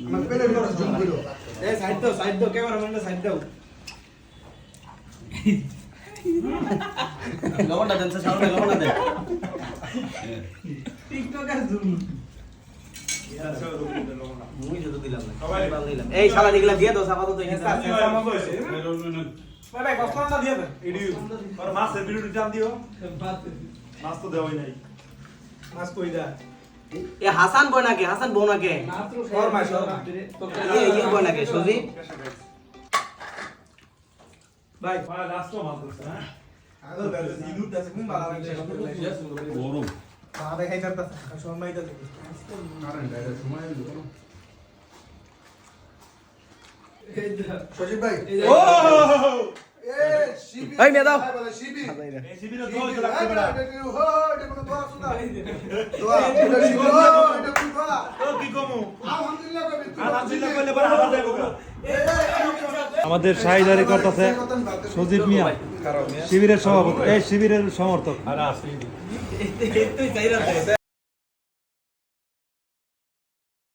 আমার পেলে ভিতরে জুম করো এই সাইড দাও সাইড দাও ক্যামেরাম্যানটা সাইড দাও। লবণটা দেন স্যার সামনে লবণটা দেন। টিকটকার জুম মুই শুধু দিলাম না সবাই- এবার দিলাম। এই শালা দিগলা দিয়ে দাও সাফা ভাই ভাই কষ্টটা দিয়ে দেন? এডি আর মাছের ভিডিওটি দিও। মাছ তো দেওয়াই নাই। মাছ কই দা এ হাসান বয় নাকি হাসান বউ নাকি শর্মা। ইয়ে বয় নাকি সুজি ভাই। লাস্ট মাছ হ্যাঁ আগো দাদা ইদুর দাসে কোন বালা গরম বাবা খাই করতা সময় সজীব ভাই ও এই শিবি এই শিবি? তো আমাদের সাহিদারি করতেছে সজীব মিয়া শিবিরের সভাপতি। এই শিবিরের সমর্থক।